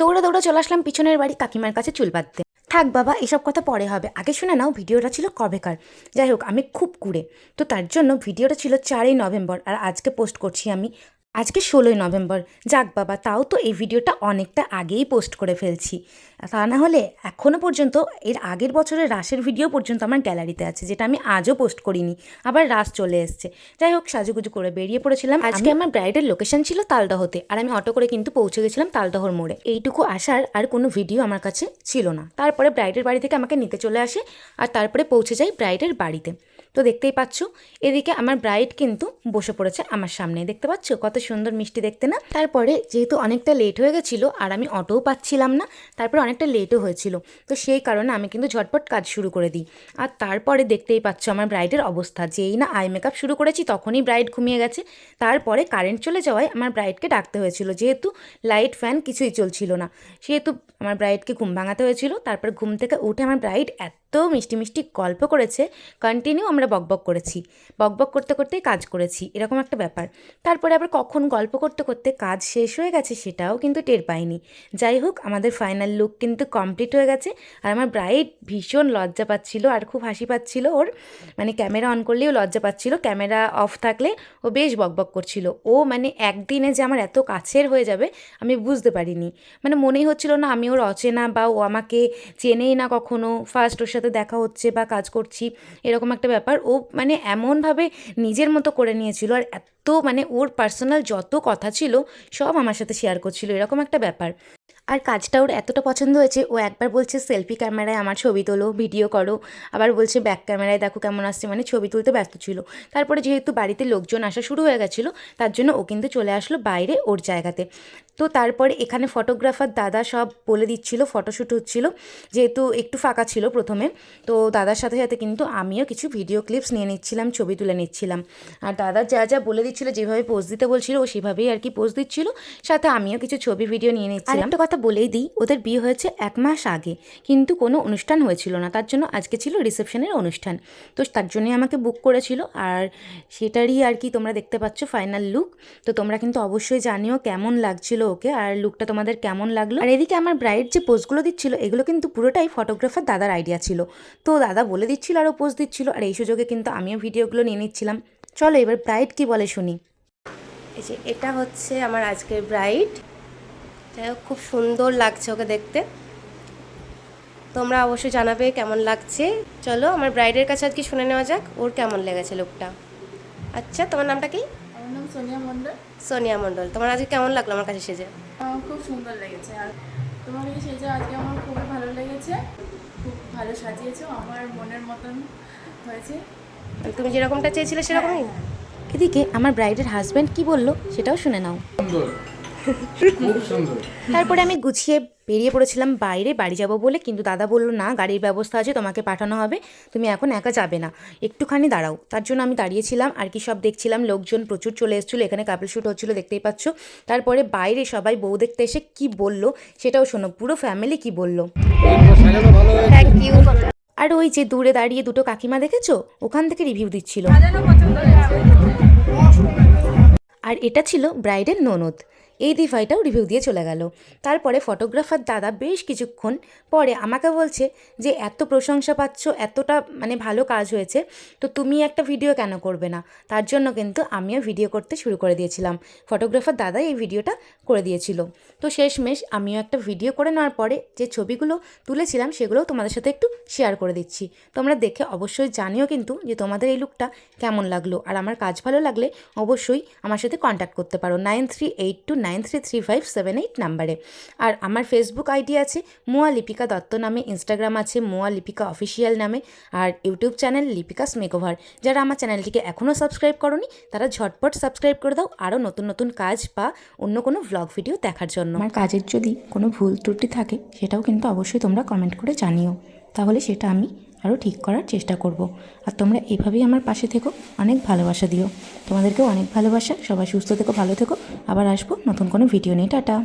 দৌড়ে দৌড়ে চলে আসলাম পিছনের বাড়ি কাকিমার কাছে চুল বাঁধতে। থাক বাবা, এসব কথা পরে হবে। আগে শুনে নাও, ভিডিওটা ছিল কবেকার। যাই হোক, আমি খুব কুড়ে। তো তার জন্য ভিডিওটা ছিল চারই নভেম্বর, আর আজকে পোস্ট করছি আমি আজকে ষোলোই নভেম্বর। যাক বাবা তাও তো এই ভিডিওটা অনেকটা আগেই পোস্ট করে ফেলছি। তা না হলে এখনও পর্যন্ত এর আগের বছরের রাসের ভিডিও পর্যন্ত আমার গ্যালারিতে আছে যেটা আমি আজও পোস্ট করিনি। আবার রাস চলে এসছে। যাই হোক সাজুগুজু করে বেরিয়ে পড়েছিলাম। আজকে আমার ব্রাইডের লোকেশন ছিল তালদহতে আর আমি অটো করে কিন্তু পৌঁছে গেছিলাম তালদহর মোড়ে। এইটুকু আসার আর কোনো ভিডিও আমার কাছে ছিল না। তারপরে ব্রাইডের বাড়ি থেকে আমাকে নিতে চলে আসে আর তারপরে পৌঁছে যাই ব্রাইডের বাড়িতে। তো দেখতেই পাচ্ছ, এদিকে আমার ব্রাইড কিন্তু বসে পড়েছে আমার সামনে। দেখতে পাচ্ছ? কত সুন্দর মিষ্টি দেখতে না? তারপরে যেহেতু অনেকটা লেট হয়ে গেছিল আর আমি অটোও পাচ্ছিলাম না, তারপরে অনেকটা লেটও হয়েছিল। তো সেই কারণে আমি কিন্তু ঝটপট কাজ শুরু করে দিই। আর তারপরে দেখতেই পাচ্ছ আমার ব্রাইডের অবস্থা। যেই না আই মেকআপ শুরু করেছি তখনই ব্রাইড ঘুমিয়ে গেছে। তারপরে কারেন্ট চলে যাওয়ায় আমার ব্রাইডকে ডাকতে হয়েছিল। যেহেতু লাইট ফ্যান কিছুই চলছিল না। সেহেতু আমার ব্রাইডকে ঘুম ভাঙাতে হয়েছিল। তারপর ঘুম থেকে উঠে আমার ব্রাইড এত মিষ্টি মিষ্টি গল্প করেছে। কন্টিনিউ আমরা বকবক করেছি। বকবক করতে করতেই কাজ করেছি, এরকম একটা ব্যাপার। তারপরে আবার কখন গল্প করতে করতে কাজ শেষ হয়ে গেছে সেটাও কিন্তু টের পাইনি। যাই হোক, আমাদের ফাইনাল লুক কিন্তু কমপ্লিট হয়ে গেছে। আর আমার ব্রাইড ভীষণ লজ্জা পাচ্ছিল আর খুব হাসি পাচ্ছিল ওর। মানে ক্যামেরা অন করলেও লজ্জা পাচ্ছিল। ক্যামেরা অফ থাকলে ও বেশ বকবক করছিল। ও মানে একদিনে যে আমার এত কাছের হয়ে যাবে, আমি বুঝতে পারিনি। মানে মনেই হচ্ছিল না আমি ওর অচেনা বা ও আমাকে চেনেই না কখনো। ফার্স্ট ওর সাথে দেখা হচ্ছে বা কাজ করছি, এরকম একটা ব্যাপার। ও মানে এমনভাবে নিজের মতো করে নিয়েছিল আর এত মানে ওর পার্সোনাল যত কথা ছিল সব আমার সাথে শেয়ার করছিল, এরকম একটা ব্যাপার। আর কাজটা ওর এতটা পছন্দ হয়েছে ও একবার বলছে সেলফি ক্যামেরায় আমার ছবি তোলো ভিডিও করো। আবার বলছে ব্যাক ক্যামেরায় দেখো কেমন আসছে। মানে ছবি তুলতে ব্যস্ত ছিল। তারপরে যেহেতু বাড়িতে লোকজন আসা শুরু হয়ে গেছিল তার জন্য ও কিন্তু চলে আসলো বাইরে ওর জায়গাতে। তো তারপরে এখানে ফটোগ্রাফার দাদা সব বলে দিচ্ছিল ফটোশ্যুট হচ্ছিল যেহেতু একটু ফাঁকা ছিল প্রথমে। তো দাদার সাথে সাথে কিন্তু আমিও কিছু ভিডিও ক্লিপস নিয়ে নিচ্ছিলাম ছবি তুলে নিচ্ছিলাম। আর দাদা যা যা বলে দিচ্ছিল যেভাবে পোজ দিতে বলছিল ও সেভাবেই আর কি পোজ দিচ্ছিল। সাথে আমিও কিছু ছবি ভিডিও নিয়ে নিচ্ছিলাম। একটা কথা বলেই দিই, ওদের বিয়ে হয়েছে এক মাস আগে। কিন্তু কোনো অনুষ্ঠান হয়েছিল না, তার জন্য আজকে ছিল রিসেপশনের অনুষ্ঠান। তো তার জন্যই আমাকে বুক করেছিল। আর সেটারই আর কি তোমরা দেখতে পাচ্ছ ফাইনাল লুক তো তোমরা কিন্তু অবশ্যই জানিও কেমন লাগছিল ওকে, আর লুকটা তোমাদের কেমন লাগল। আর এদিকে আমার ব্রাইড যে পোজগুলো দিচ্ছিল, এগুলো কিন্তু পুরোটাই ফটোগ্রাফার দাদার আইডিয়া ছিল। তো দাদা বলে দিচ্ছিল আরও পোজ দিচ্ছিল, আর এই সুযোগে কিন্তু আমিও ভিডিওগুলো নিয়ে নিচ্ছিলাম। চলো এবার ব্রাইড কি বলে শুনি। এই যে এটা হচ্ছে আমার আজকের ব্রাইড যাই হোক খুব সুন্দর লাগছে ওকে দেখতে। তোমরা অবশ্যই জানাবে কেমন লাগছে। চলো আমার ব্রাইডের কাছে আজকে শুনে নেওয়া যাক ওর কেমন লেগেছে লুকটা আচ্ছা তোমার নামটা কি? আমার নাম সোনিয়া মণ্ডল। সোনিয়া মণ্ডল। তোমার আজকে কেমন লাগল আমার কাছে সেজে? আমার খুব সুন্দর লেগেছে। আর তোমার এই সেজে আজকে আমার খুবই ভালো লেগেছে। খুব ভালো সাজিয়েছো আমার মনের মতন হয়েছে। তুমি যেরকমটা চেয়েছিলে সেরকমই? এদিকে আমার ব্রাইডের হাজব্যান্ড কি বলল সেটাও শুনে নাও। সুন্দর। তারপরে আমি গুছিয়ে বেরিয়ে পড়েছিলাম বাইরে বাড়ি যাব বলে কিন্তু দাদা বলল না গাড়ির ব্যবস্থা আছে তোমাকে পাঠানো হবে তুমি এখন একা যাবে না। একটুখানি দাঁড়াও। তার জন্য আমি দাঁড়িয়েছিলাম আর কি সব দেখছিলাম লোকজন প্রচুর চলে এসেছিল এখানে কাপল শ্যুট হচ্ছিল দেখতেই পাচ্ছ। তারপরে বাইরে সবাই বউ দেখতে এসে কি বলল সেটাও শোনো পুরো ফ্যামিলি কি বলল। থ্যাংক ইউ আর ওই যে দূরে দাঁড়িয়ে দুটো কাকিমা দেখেছ? ওখান থেকে রিভিউ দিচ্ছিল। আর এটা ছিল ব্রাইডের ননদ। এই দিভাইটাও রিভিউ দিয়ে চলে গেল। তারপরে ফটোগ্রাফার দাদা বেশ কিছুক্ষণ পরে আমাকে বলছে যে, এত প্রশংসা পাচ্ছ, এতটা মানে ভালো কাজ হয়েছে, তো তুমি একটা ভিডিও কেন করবে না? তার জন্য কিন্তু আমিও ভিডিও করতে শুরু করে দিয়েছিলাম। ফটোগ্রাফার দাদা এই ভিডিওটা করে দিয়েছিল। তো শেষমেশ আমিও একটা ভিডিও করে নেওয়ার পরে যে ছবিগুলো তুলেছিলাম, সেগুলোও তোমাদের সাথে একটু শেয়ার করে দিচ্ছি। তোমরা দেখে অবশ্যই জানিও কিন্তু যে, তোমাদের এই লুকটা কেমন লাগল। আর আমার কাজ ভালো লাগলে অবশ্যই আমার সাথে কন্ট্যাক্ট করতে পারো। Nine three eight two nine three three five seven eight নাম্বারে। আর আমার ফেসবুক আইডি আছে মোয়া লিপিকা দত্ত নামে, ইনস্টাগ্রাম আছে মোয়া লিপিকা অফিসিয়াল নামে, আর ইউটিউব চ্যানেল লিপিকাস মেকওভার যারা আমার চ্যানেলটিকে এখনও সাবস্ক্রাইব করনি, তারা ঝটপট সাবস্ক্রাইব করে দাও, আরও নতুন নতুন কাজ বা অন্য কোনো ভ্লগ ভিডিও দেখার জন্য। আমার কাজের যদি কোনো ভুল ত্রুটি থাকে, সেটাও কিন্তু অবশ্যই তোমরা কমেন্ট করে জানিও। তাহলে সেটা আমি আরও ঠিক করার চেষ্টা করব। আর তোমরা এভাবেই আমার পাশে থেকো। অনেক ভালোবাসা দিও। তোমাদেরকেও অনেক ভালোবাসা। সবাই সুস্থ থেকো, ভালো থেকো। আবার আসব নতুন কোনো ভিডিও নিয়ে। টাটা।